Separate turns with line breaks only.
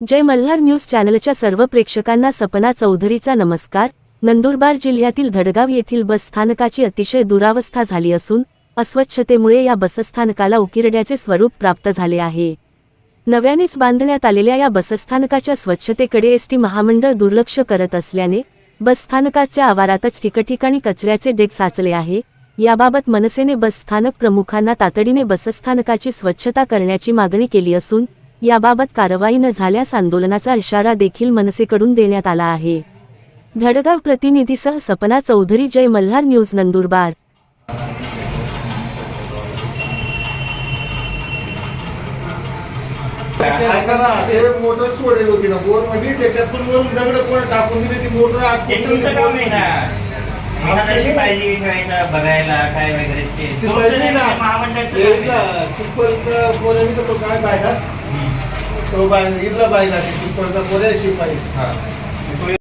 जय Malhar news चॅनलच्या सर्व प्रेक्षकांना सपना चौधरीचा नमस्कार. नंदुरबार जिल्ह्यातील धडगाव येथील बसस्थानकाची अतिशय दुरावस्था झाली असून अस्वच्छतेमुळे या बसस्थानकाला उकिरड्याचे स्वरूप प्राप्त झाले आहे. नव्यानेच बांधण्यात आलेल्या या बसस्थानकाच्या स्वच्छतेकडे एसटी महामंडळ दुर्लक्ष करत असल्याने बसस्थानकाच्या आवारातच ठिकठिकाणी कचऱ्याचे डेग साचले आहे. याबाबत मनसेने बसस्थानक प्रमुखांना तातडीने बसस्थानकाची स्वच्छता करण्याची मागणी केली असून याबाबत कारवाई न झाल्यास आंदोलनाचा इशारा देखील मनसेकडून देण्यात आला आहे. धडगाव प्रतिनिधीसह सपना चौधरी जय मल्हार न्यूज नंदुरबार.
ऐका ना ते मोटर सोडेल होती ना बोरमध्ये त्याच्यातून वरून दगड कोण टाकून दिली ती मोटर आत
ते तुमचं काम आहे ना? एखादा शिपाई ठेवायचा बघायला काय वगैरे ते?
शिपाई नाही ना.
महामंडळाचं
ते
काम आहे.
चिप्पलचा काय
हम्म.
तो बाय इथला पोरे शिपाई
हा. तो